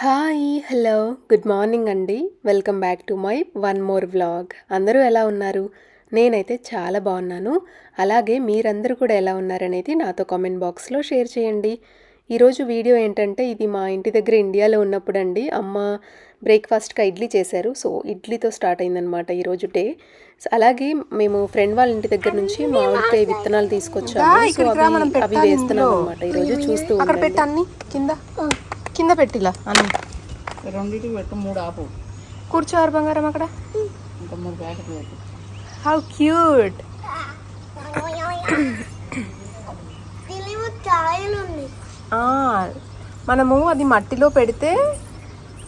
Hi hello good morning అండి. Welcome back to my one more vlog. అందరూ ఎలా ఉన్నారు? నేనైతే చాలా బాగున్నాను. అలాగే మీరందరూ కూడా ఎలా ఉన్నారనేది నాతో కామెంట్ బాక్స్లో షేర్ చేయండి. ఈరోజు వీడియో ఏంటంటే ఇది మా ఇంటి దగ్గర ఇండియాలో ఉన్నప్పుడు అండి అమ్మ బ్రేక్ఫాస్ట్గా ఇడ్లీ చేశారు. సో ఇడ్లీతో స్టార్ట్ అయిందనమాట ఈరోజు డే. అలాగే మేము ఫ్రెండ్ వాళ్ళ ఇంటి దగ్గర నుంచి మామిడికాయ విత్తనాలు తీసుకొచ్చాము. సో అవి అవి వేస్తున్నాం అనమాట ఈరోజు చూస్తూ అన్ని కింద. కింద పెట్టిలా? అన్ని. రెండింటికి పెట్టు మూడు ఆపు. కూర్చోరు బంగారం అక్కడ. ఇంకా మూడు ప్యాకెట్లు పెట్టు. హౌ క్యూట్ మనము అది మట్టిలో పెడితే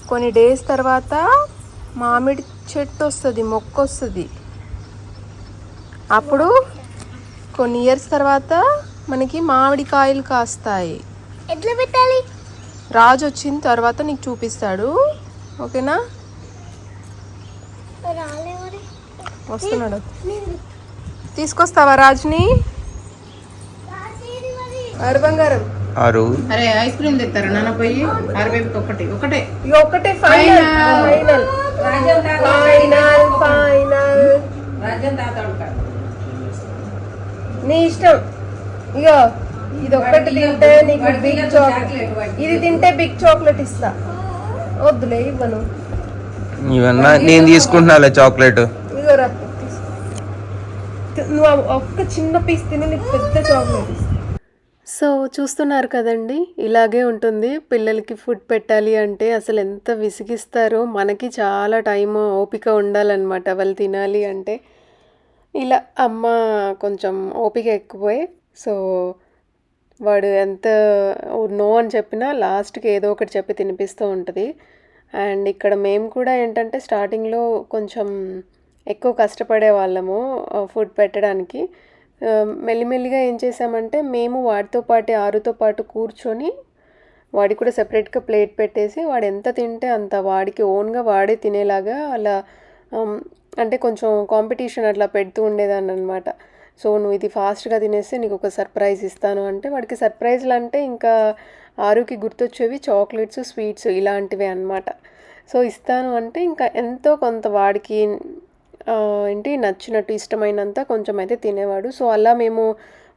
కొన్ని డేస్ తర్వాత మామిడి చెట్టు వస్తుంది మొక్క వస్తుంది. అప్పుడు కొన్ని ఇయర్స్ తర్వాత మనకి మామిడి కాయలు కాస్తాయి. ఎట్లా పెట్టాలి? రాజు వచ్చిన తర్వాత నీకు చూపిస్తాడు. ఓకేనా? వస్తున్నాడు. తీసుకొస్తావా రాజుని? అరు బంగారం ఆరు. అరే ఐస్ క్రీమ్ తెస్తారు నాన్న పోయి అరవైపుకి ఒకటి ఒకటే. ఇక ఒకటే ఫైనల్. ఫైనల్. ఫైనల్. ఫైనల్ రాజ్యం తాత నీ ఇష్టం. ఇగో. ఇది ఒక్కటి తింటే నీకు బిగ్ చాక్లెట్ ఇది తింటే బిగ్ చాక్లెట్ ఇస్తా. వద్దులే ఇవ్వను. ఇవన్నా నేను తీసుకుంటున్నాలే చాక్లెట్. రా. నువ్వు ఒక్క చిన్న పీస్ తిని నీకు పెద్ద చాక్లెట్ ఇస్తా. సో చూస్తున్నారు కదండి ఇలాగే ఉంటుంది. పిల్లలకి ఫుడ్ పెట్టాలి అంటే అసలు ఎంత విసిగిస్తారో మనకి చాలా టైం ఓపిక ఉండాలన్నమాట. వాళ్ళు తినాలి అంటే. ఇలా అమ్మ కొంచెం ఓపిక ఎక్కువే. సో వాడు ఎంత నో అని చెప్పినా లాస్ట్కి ఏదో ఒకటి చెప్పి తినిపిస్తూ ఉంటుంది. అండ్ ఇక్కడ మేము కూడా ఏంటంటే స్టార్టింగ్లో కొంచెం ఎక్కువ కష్టపడే వాళ్ళము ఫుడ్ పెట్టడానికి. మెల్లిమెల్లిగా ఏం చేసామంటే మేము వాడితో పాటు ఆరుతో పాటు కూర్చొని వాడికి కూడా సెపరేట్గా ప్లేట్ పెట్టేసి వాడు ఎంత తింటే అంత వాడికి ఓన్గా వాడే తినేలాగా అలా అంటే కొంచెం కాంపిటీషన్ అట్లా పెడుతూ ఉండేదాన్ని అనమాట సో నువ్వు ఇది ఫాస్ట్గా తినేస్తే నీకు ఒక సర్ప్రైజ్ ఇస్తాను అంటే వాడికి సర్ప్రైజ్లు అంటే ఇంకా ఆరుకి గుర్తొచ్చేవి చాక్లెట్స్ స్వీట్స్ ఇలాంటివి అన్నమాట. సో ఇస్తాను అంటే ఇంకా ఎంతో కొంత వాడికి ఏంటి నచ్చినట్టు ఇష్టమైనంత కొంచెం అయితే తినేవాడు. సో అలా మేము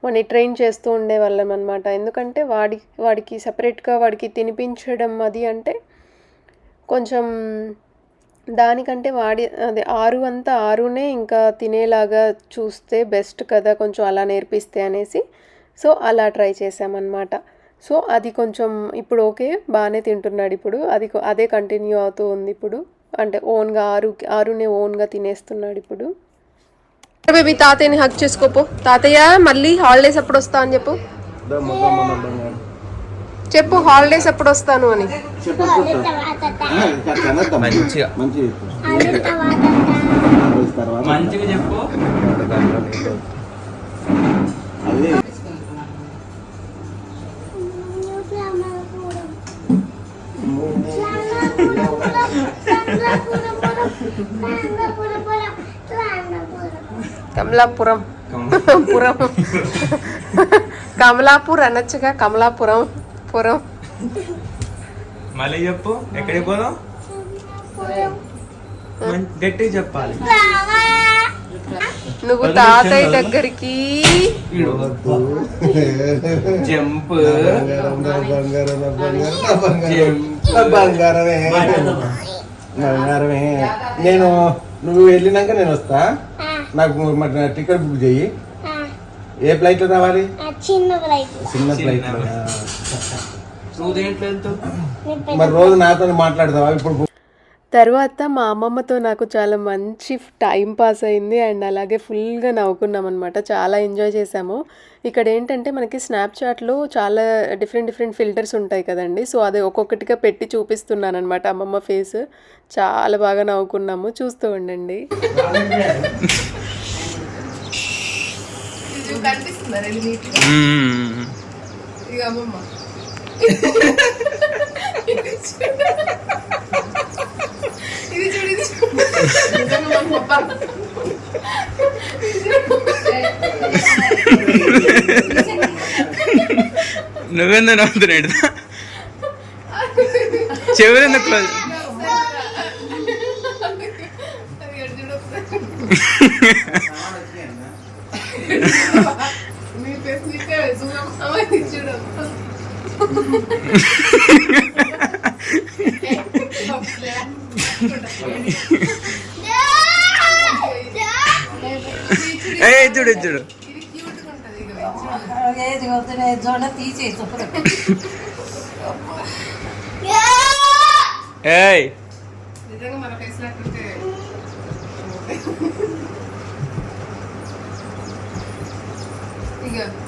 వాడిని ట్రైన్ చేస్తూ ఉండేవాళ్ళం అనమాట ఎందుకంటే వాడి వాడికి సపరేట్గా వాడికి తినిపించడం అది అంటే కొంచెం దానికంటే వాడి అదే ఆరు అంతా ఆరునే ఇంకా తినేలాగా చూస్తే బెస్ట్ కదా కొంచెం అలా నేర్పిస్తే అనేసి. సో అలా ట్రై చేసామన్నమాట సో అది కొంచెం ఇప్పుడు ఓకే బాగానే తింటున్నాడు ఇప్పుడు. అది అదే కంటిన్యూ అవుతూ ఉంది ఇప్పుడు. అంటే ఓన్గా ఆరు ఆరునే ఓన్గా తినేస్తున్నాడు ఇప్పుడు. బేబీ తాతయ్యని హక్ చేసుకోపో తాతయ్య మళ్ళీ హాలిడేస్ ఎప్పుడు వస్తా అని చెప్పు. చెప్పు హాలిడేస్ ఎప్పుడు వస్తాను అని మంచిగా మంచిగా చెప్పు కమలాపురం పురం కమలాపూర్ అనొచ్చుగా కమలాపురం పురం మళ్ళీ చెప్పు ఎక్కడికి పోదాం? గట్టిగా చెప్పాలి. నువ్వు తాతయ్య దగ్గరికి. జంప్. బంగారమే. బంగారమే. నేను నువ్వు వెళ్ళినాక నేను వస్తా. నాకు టికెట్ బుక్ చెయ్యి. ఏ ఫ్లైట్ రావాలి? చిన్న ఫ్లైట్. చిన్న ఫ్లైట్. నువ్వు దేంట్లో వెళ్తావు మరి రోజు నాతో మాట్లాడతావా? ఇప్పుడు తర్వాత మా అమ్మమ్మతో నాకు చాలా మంచి టైం పాస్ అయింది అండ్ అలాగే ఫుల్గా నవ్వుకున్నాం అనమాట చాలా ఎంజాయ్ చేసాము ఇక్కడ ఏంటంటే మనకి స్నాప్చాట్లో చాలా డిఫరెంట్ డిఫరెంట్ ఫిల్టర్స్ ఉంటాయి కదండి. సో అది ఒక్కొక్కటిగా పెట్టి చూపిస్తున్నాను అనమాట అమ్మమ్మ ఫేస్. చాలా బాగా నవ్వుకున్నాము. చూస్తూ ఉండండి. మ్మ్. నువ్వెందుకు నవ్వుతున్నాడు చెవులు ఎందుకు క్లోజ్ ఏ చూడు చూడు. ఏయ్.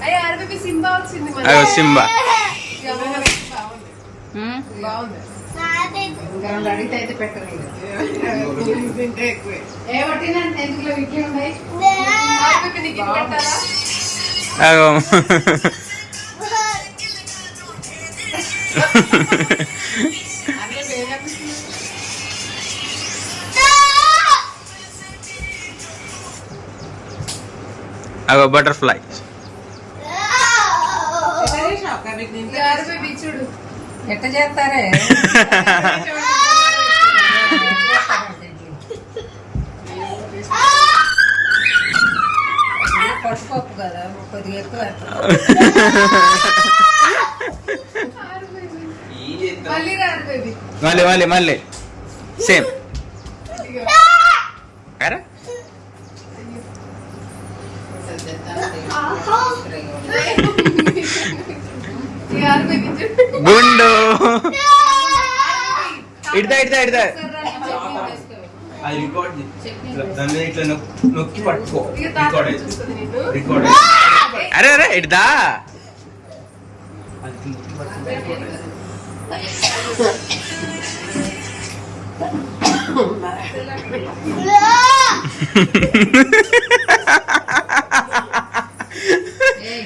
అయ్యా సింబా వచ్చింది మన అయ్యో సింబా బాగుంది బాగుంది అడిగితే అయితే అగో. బటర్ఫ్లై. బిచ్చుడు ఎట్ట చేస్తారే? పట్టుకోపు కదా కొద్దిగా ఎక్కువ మళ్ళీ మళ్ళీ మళ్ళీ సేమ్ అరే ఇక అరబీ బిచ్చుడు గుండు. ఇడతా ఇడతా ఇడతా. అది రికార్డ్ దాని మీద ఇట్లా నొక్కి- నొక్కి పట్టుకో. రికార్డ్ రికార్డ్ అరే అరే ఇడతా. అది నొక్కి పట్టుకో రికార్డ్ అయితే. ఎందుకు పెట్టినా ఆర్మీ దా.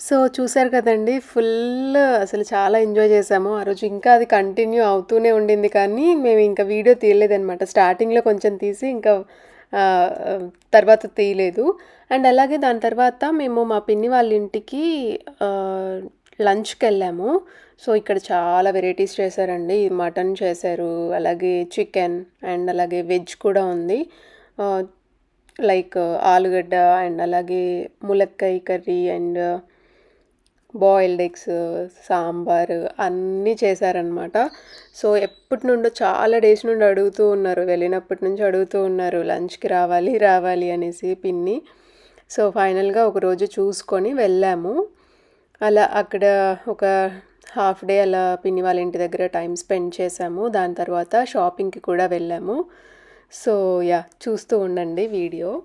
సో చూసారు కదండి ఫుల్ అసలు చాలా ఎంజాయ్ చేసాము ఆ రోజు ఇంకా అది కంటిన్యూ అవుతూనే ఉండింది కానీ మేము ఇంకా వీడియో తీయలేదనమాట స్టార్టింగ్లో కొంచెం తీసి ఇంకా తర్వాత తీయలేదు. అండ్ అలాగే దాని తర్వాత మేము మా పిన్ని వాళ్ళ ఇంటికి లంచ్కి వెళ్ళాము సో ఇక్కడ చాలా వెరైటీస్ చేశారండి. మటన్ చేశారు అలాగే చికెన్ అండ్ అలాగే వెజ్ కూడా ఉంది. లైక్ ఆలుగడ్డ అండ్ అలాగే ములక్కాయ curry and boiled eggs sambar అన్నీ చేశారనమాట సో ఎప్పటి నుండో చాలా డేస్ నుండి అడుగుతూ ఉన్నారు. వెళ్ళినప్పటి నుంచి అడుగుతూ ఉన్నారు లంచ్కి రావాలి రావాలి అనేసి పిన్ని. సో ఫైనల్గా ఒకరోజు చూసుకొని వెళ్ళాము. అలా అక్కడ ఒక హాఫ్ డే అలా పిన్ని వాళ్ళ ఇంటి దగ్గర టైం స్పెండ్ చేసాము. దాని తర్వాత షాపింగ్కి కూడా వెళ్ళాము. సో యా చూస్తూ ఉండండి వీడియో.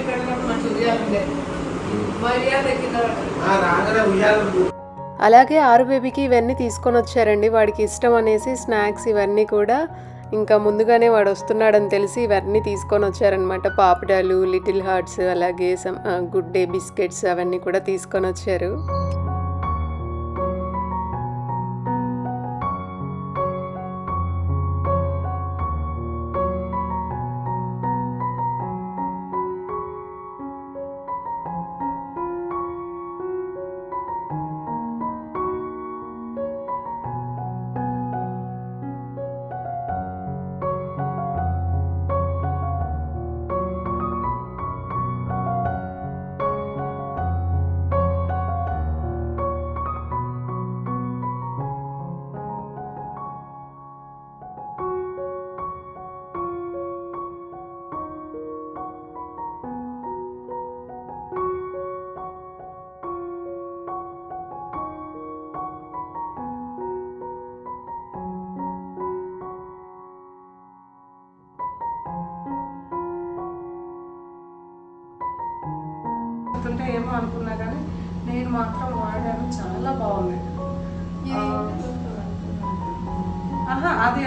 ఇక్కడ ఉన్నప్పుడు మంచి ఉదయాలు ఉండే మర్యాద రాగానే అలాగే ఆరు బేబీకి ఇవన్నీ తీసుకొని వచ్చారండి. వాడికి ఇష్టం అనేసి స్నాక్స్ ఇవన్నీ కూడా ఇంకా ముందుగానే వాడు వస్తున్నాడని తెలిసి ఇవన్నీ తీసుకొని వచ్చారనమాట పాపడాలు లిటిల్ హార్ట్స్ అలాగే గుడ్ డే బిస్కెట్స్ అవన్నీ కూడా తీసుకొని వచ్చారు.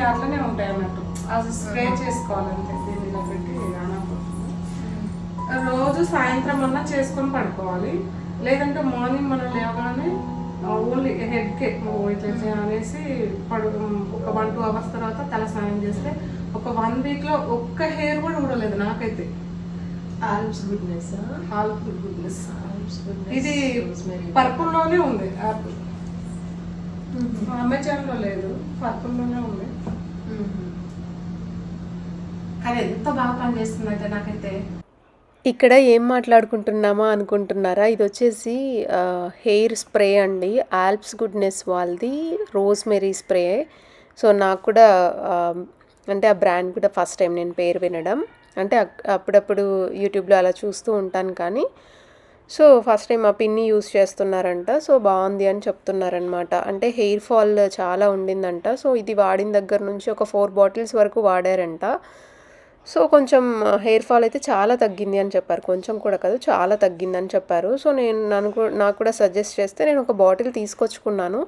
అట్లనే ఉంటాయి అన్నట్టు. అది స్ప్రే చేసుకోవాలంటే పెట్టి రోజు సాయంత్రం అన్నా చేసుకొని పడుకోవాలి. లేదంటే మార్నింగ్ మనం లేవగానే ఓన్లీ హెడ్కి ఇట్లా చే- అనేసి పడు ఒక వన్ టూ అవర్స్ తర్వాత తల స్నానం చేస్తే ఒక వన్ వీక్లో ఒక్క హెయిర్ కూడా ఊడలేదు నాకైతే. ఆల్మ్స్ గుడ్నెస్ ఆల్మ్స్ గుడ్నెస్ ఇది పర్పుల్లోనే ఉంది. యాప్ అమెజాన్లో లేదు. పర్పుల్లోనే ఉంది. కానీ ఎంత బాగా పనిచేస్తుంది నాకైతే. ఇక్కడ ఏం మాట్లాడుకుంటున్నామా అనుకుంటున్నారా? ఇది వచ్చేసి హెయిర్ స్ప్రే అండి. ఆల్ప్స్ గుడ్నెస్ వాళ్ళది రోజ్మెరీ స్ప్రే. సో నాకు కూడా అంటే ఆ బ్రాండ్ కూడా ఫస్ట్ టైం నేను పేరు వినడం. అంటే అప్పుడప్పుడు యూట్యూబ్లో అలా చూస్తూ ఉంటాను కానీ సో ఫస్ట్ టైం ఆ పిన్ని యూస్ చేస్తున్నారంట. సో బాగుంది అని చెప్తున్నారనమాట అంటే హెయిర్ ఫాల్ చాలా ఉండిందంట. సో ఇది వాడిన దగ్గర నుంచి ఒక ఫోర్ బాటిల్స్ వరకు వాడారంట. సో కొంచెం హెయిర్ ఫాల్ అయితే చాలా తగ్గింది అని చెప్పారు. కొంచెం కూడా కాదు చాలా తగ్గింది అని చెప్పారు. సో నేను నన్ను నాకు కూడా సజెస్ట్ చేస్తే నేను ఒక బాటిల్ తీసుకొచ్చుకున్నాను.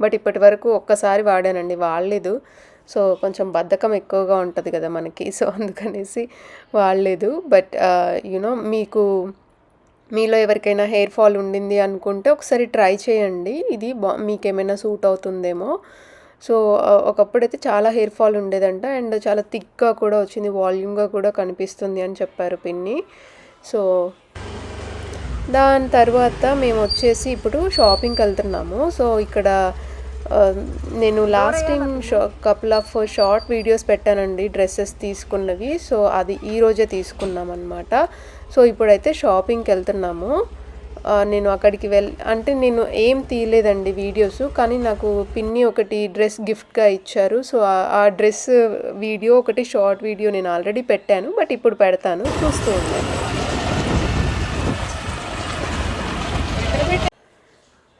బట్ ఇప్పటి వరకు ఒక్కసారి వాడానండి. వాడలేదు. సో కొంచెం బద్ధకం ఎక్కువగా ఉంటుంది కదా మనకి. సో అందుకనేసి వాడలేదు. బట్ యునో మీకు మీలో ఎవరికైనా హెయిర్ ఫాల్ ఉండింది అనుకుంటే ఒకసారి ట్రై చేయండి. ఇది బా మీకు ఏమైనా సూట్ అవుతుందేమో. సో ఒకప్పుడైతే చాలా హెయిర్ ఫాల్ ఉండేదంట. అండ్ చాలా థిక్గా కూడా వచ్చింది. వాల్యూమ్గా కూడా కనిపిస్తుంది అని చెప్పారు పిన్ని. సో దాని తర్వాత మేము వచ్చేసి ఇప్పుడు షాపింగ్కి వెళ్తున్నాము. సో ఇక్కడ నేను లాస్ట్ టైం షా కపుల్ ఆఫ్ షార్ట్ వీడియోస్ పెట్టానండి. డ్రెస్సెస్ తీసుకున్నవి. సో అది ఈరోజే తీసుకున్నాం అనమాట సో ఇప్పుడైతే షాపింగ్కి వెళ్తున్నాము. నేను అక్కడికి వెళ్ అంటే నేను ఏం తీయలేదండి వీడియోస్ కానీ నాకు పిన్ని ఒకటి డ్రెస్ గిఫ్ట్గా ఇచ్చారు. సో ఆ- ఆ డ్రెస్ వీడియో ఒకటి షార్ట్ వీడియో నేను ఆల్రెడీ పెట్టాను. బట్ ఇప్పుడు పెడతాను. చూస్తూ ఉండండి.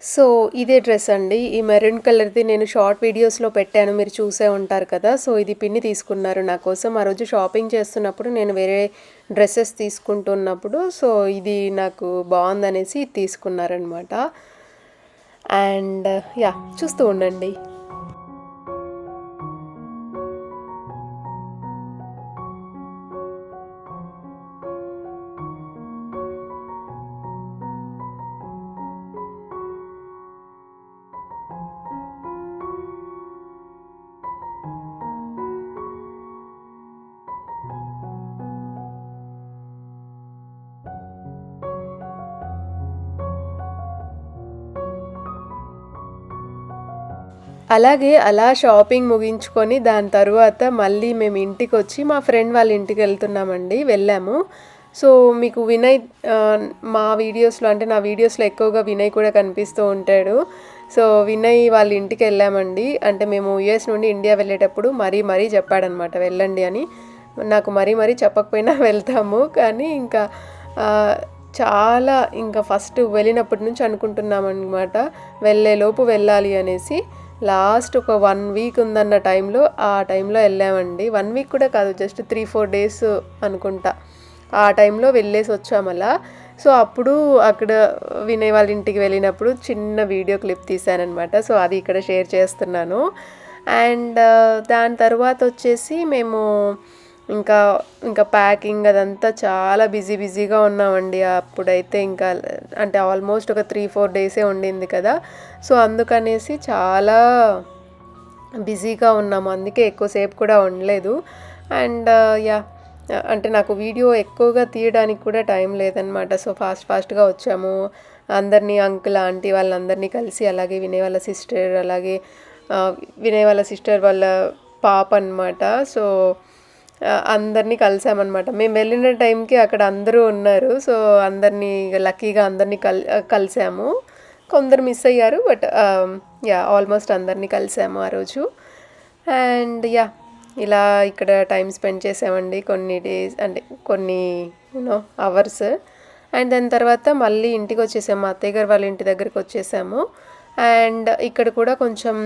సో ఇదే డ్రెస్ అండి. ఈ మెరూన్ కలర్ది నేను షార్ట్ వీడియోస్లో పెట్టాను. మీరు చూసే ఉంటారు కదా. సో ఇది పిన్ని తీసుకున్నారు నా కోసం. ఆ రోజు షాపింగ్ చేస్తున్నప్పుడు నేను వేరే డ్రెస్సెస్ తీసుకుంటున్నప్పుడు సో ఇది నాకు బాగుందనేసి తీసుకున్నారనమాట. అండ్ యా చూస్తూ ఉండండి. అలాగే అలా షాపింగ్ ముగించుకొని దాని తర్వాత మళ్ళీ మేము ఇంటికి వచ్చి మా ఫ్రెండ్ వాళ్ళ ఇంటికి వెళ్తున్నామండి వెళ్ళాము. సో మీకు వినయ్ మా వీడియోస్లో అంటే నా వీడియోస్లో ఎక్కువగా వినయ్ కూడా కనిపిస్తూ ఉంటాడు. సో వినయ్ వాళ్ళ ఇంటికి వెళ్ళామండి. అంటే మేము యుఎస్ నుండి ఇండియా వెళ్ళేటప్పుడు మరీ మరీ చెప్పాడనమాట వెళ్ళండి అని. నాకు మరీ మరీ చెప్పకపోయినా వెళ్తాము. కానీ ఇంకా చాలా ఇంకా ఫస్ట్ వెళ్ళినప్పటి నుంచి అనుకుంటున్నాం అనమాట వెళ్ళేలోపు వెళ్ళాలి అనేసి. లాస్ట్ ఒక వన్ వీక్ ఉందన్న టైంలో ఆ టైంలో వెళ్ళామండి. వన్ వీక్ కూడా కాదు జస్ట్ త్రీ ఫోర్ డేస్ అనుకుంటా. ఆ టైంలో వెళ్ళేసి వచ్చాము అలా. సో అప్పుడు అక్కడ వినయ్ వాళ్ళ ఇంటికి వెళ్ళినప్పుడు చిన్న వీడియో క్లిప్ తీశానమాట సో అది ఇక్కడ షేర్ చేస్తున్నాను. అండ్ దాని తర్వాత వచ్చేసి మేము ఇంకా ఇంకా ప్యాకింగ్ అదంతా చాలా బిజీ బిజీగా ఉన్నామండి. అప్పుడైతే ఇంకా అంటే ఆల్మోస్ట్ ఒక త్రీ ఫోర్ డేసే ఉండింది కదా. సో అందుకనేసి చాలా బిజీగా ఉన్నాము. అందుకే ఎక్కువసేపు కూడా ఉండలేదు. అండ్ యా అంటే నాకు వీడియో ఎక్కువగా తీయడానికి కూడా టైం లేదనమాట సో ఫాస్ట్ ఫాస్ట్గా వచ్చాము. అందరినీ అంకుల్ ఆంటీ వాళ్ళందరినీ కలిసి అలాగే వినయ్ వాళ్ళ సిస్టర్ అలాగే ఆ, వినయ్ వాళ్ళ సిస్టర్ వాళ్ళ పాప అనమాట సో అందరినీ కలిసామన్నమాట. మేము వెళ్ళిన టైంకి అక్కడ అందరూ ఉన్నారు. సో అందరినీ లక్కీగా అందరినీ కల్ కలిసాము. కొందరు మిస్ అయ్యారు బట్ యా ఆల్మోస్ట్ అందరినీ కలిసాము ఆ రోజు. అండ్ యా ఇలా ఇక్కడ టైం స్పెండ్ చేసామండి. కొన్ని డేస్ అంటే కొన్ని యూనో అవర్స్. అండ్ దాని తర్వాత మళ్ళీ ఇంటికి వచ్చేసాము మా అత్తయ్య గారు వాళ్ళ ఇంటి దగ్గరికి వచ్చేసాము అండ్ ఇక్కడ కూడా కొంచెం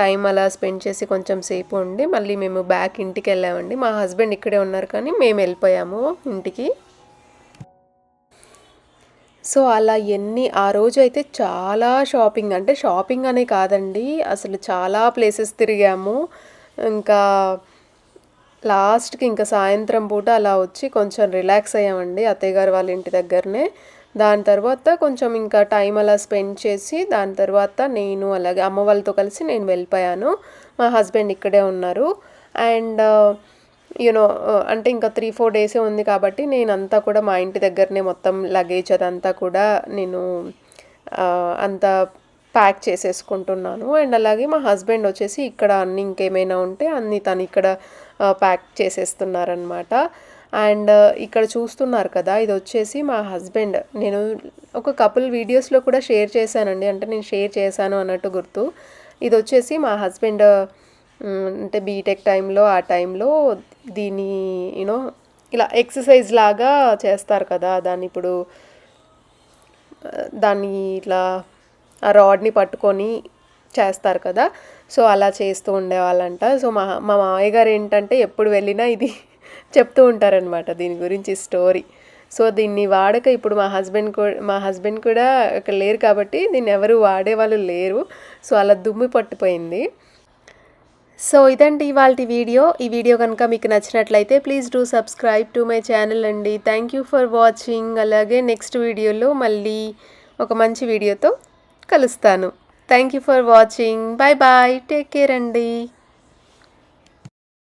టైం అలా స్పెండ్ చేసి కొంచెం సేపు ఉండి మళ్ళీ మేము బ్యాక్ ఇంటికి వెళ్ళామండి. మా హస్బెండ్ ఇక్కడే ఉన్నారు కానీ మేము వెళ్ళిపోయాము ఇంటికి. సో అలా ఎన్ని ఆ రోజు అయితే చాలా షాపింగ్ అంటే షాపింగ్ అనే కాదండి అసలు చాలా ప్లేసెస్ తిరిగాము. ఇంకా లాస్ట్కి ఇంకా సాయంత్రం పూట అలా వచ్చి కొంచెం రిలాక్స్ అయ్యామండి అత్తయ్య గారు వాళ్ళ ఇంటి దగ్గరనే. దాని తర్వాత కొంచెం ఇంకా టైం అలా స్పెండ్ చేసి దాని తర్వాత నేను అలాగే అమ్మ వాళ్ళతో కలిసి నేను వెళ్ళిపోయాను. మా హస్బెండ్ ఇక్కడే ఉన్నారు. అండ్ uh, యూనో uh, అంటే ఇంకా త్రీ ఫోర్ డేసే ఉంది కాబట్టి నేను అంతా కూడా మా ఇంటి దగ్గరనే మొత్తం లగేజ్ అదంతా కూడా నేను uh, అంతా ప్యాక్ చేసేసుకుంటున్నాను. అండ్ అలాగే మా హస్బెండ్ వచ్చేసి ఇక్కడ అన్ని ఇంకేమైనా ఉంటే అన్ని తను ఇక్కడ ప్యాక్ చేసేస్తున్నారనమాట అండ్ ఇక్కడ చూస్తున్నారు కదా ఇది వచ్చేసి మా హస్బెండ్. నేను ఒక కపుల్ వీడియోస్లో కూడా షేర్ చేశానండి. అంటే నేను షేర్ చేశాను అన్నట్టు గుర్తు. ఇది వచ్చేసి మా హస్బెండ్ అంటే బీటెక్ టైంలో ఆ టైంలో దీన్ని యూనో ఇలా ఎక్సర్సైజ్ లాగా చేస్తారు కదా దాన్ని ఇప్పుడు దాన్ని ఇట్లా ఆ రాడ్ని పట్టుకొని చేస్తారు కదా. సో అలా చేస్తూ ఉండేవాళ్ళంట. సో మా మా మామయ్య గారు ఏంటంటే ఎప్పుడు వెళ్ళినా ఇది చెప్తూ ఉంటారనమాట దీని గురించి స్టోరీ సో దీన్ని వాడక ఇప్పుడు మా హస్బెండ్ కూడా మా హస్బెండ్ కూడా ఇక్కడ లేరు కాబట్టి దీన్ని ఎవరు వాడేవాళ్ళు లేరు. సో అలా దుమ్ము పట్టిపోయింది. సో ఇదండి ఇవాళ వీడియో. ఈ వీడియో కనుక మీకు నచ్చినట్లయితే please do subscribe to my channel అండి. థ్యాంక్ యూ ఫర్ వాచింగ్ అలాగే నెక్స్ట్ వీడియోలో మళ్ళీ ఒక మంచి వీడియోతో కలుస్తాను. Thank you for watching bye bye take care అండి.